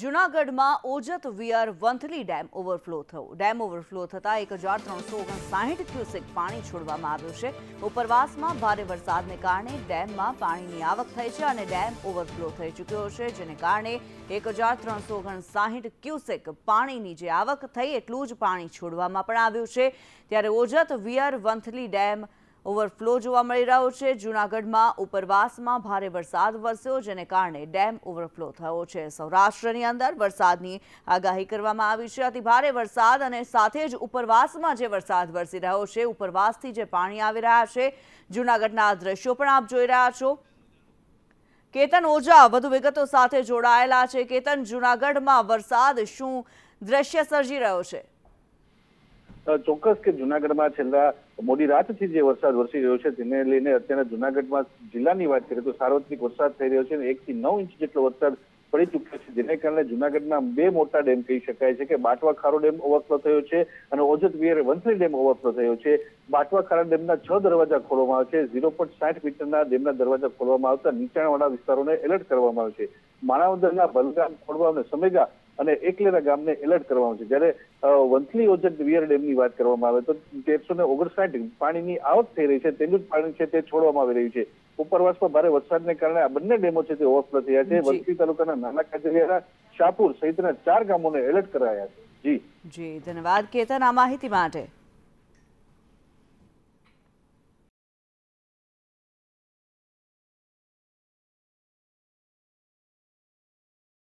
જૂનાગઢમાં Ojat weir Vanthali dam overflow થયો. Dam overflow થતાં એક હજાર ત્રણસો ઓગણસાઠ ક્યુસેક પાણી છોડવામાં આવ્યું છે. ઉપરવાસમાં ભારે વરસાદને કારણે ડેમમાં પાણીની આવક થઈ છે અને ડેમ ઓવરફ્લો થઈ ચૂક્યો છે, જેને કારણે એક હજાર ત્રણસો ઓગણસાઠ ક્યુસેક પાણીની જે આવક થઈ એટલું જ પાણી છોડવામાં પણ આવ્યું છે. ત્યારે Ojat weir Vanthali dam overflow જોવા મળી રહ્યો છે. જૂનાગઢમાં ઉપરવાસમાં ભારે વરસાદ વરસ્યો, જેને કારણે ડેમ ઓવરફ્લો થયો છે. સૌરાષ્ટ્રની અંદર વરસાદની આગાહી કરવામાં આવી છે. અતિ ભારે વરસાદ અને સાથે જ ઉપરવાસમાં જે વરસાદ વરસી રહ્યો છે, ઉપરવાસથી જે પાણી આવી રહ્યા છે, જૂનાગઢના દ્રશ્યો પણ આપ જોઈ રહ્યા છો. કેતન ઓઝા વધુ વિગતો સાથે જોડાયેલા છે. કેતન, જૂનાગઢમાં વરસાદ શું દ્રશ્ય સર્જી રહ્યો છે? ચોક્કસ કે જુનાગઢમાં છેલ્લા મોડી રાતથી જે વરસાદ વરસી રહ્યો છે, તેને લઈને અત્યારે જુનાગઢમાં જિલ્લાની વાત કરીએ તો સાર્વત્રિક વરસાદ થઈ રહ્યો છે એક થી નવ ઇંચ જેટલો વરસાદ પડી ચૂક્યો છે. જેને કારણે જુનાગઢના બે મોટા ડેમ કહી શકાય છે કે બાટવા ખારો ડેમ ઓવરફ્લો થયો છે અને Ojat weir Vanthali dam overflow થયો છે. બાટવા ખારા ડેમના છ દરવાજા ખોલવામાં આવે છે. ઝીરો પોઈન્ટ સાઠ મીટરના ડેમના દરવાજા ખોલવામાં આવતા નીચાણવાળા વિસ્તારોને એલર્ટ કરવામાં આવે છે. માણાવદરના બલગામ ખોડવા અને સમેગા અને એકલેરા ગામને એલર્ટ કરવામાં છે. જ્યારે વંથલી ઓજક વિયર ડેમની વાત કરવામાં આવે તો તેરસો ને ઓગણસાઠ પાણીની આવક થઈ રહી છે. તેનું જ પાણી છે તે છોડવામાં આવી રહ્યું છે. ઉપરવાસમાં ભારે વરસાદને કારણે આ બંને ડેમો છે તે ઓવરફ્લો થયા છે. વંથલી તાલુકાના નાના કાજરિયાના શાહપુર સહિતના ચાર ગામોને એલર્ટ કરાયા છે. જી. જી ધન્યવાદ. કેતન આ માહિતી માટે.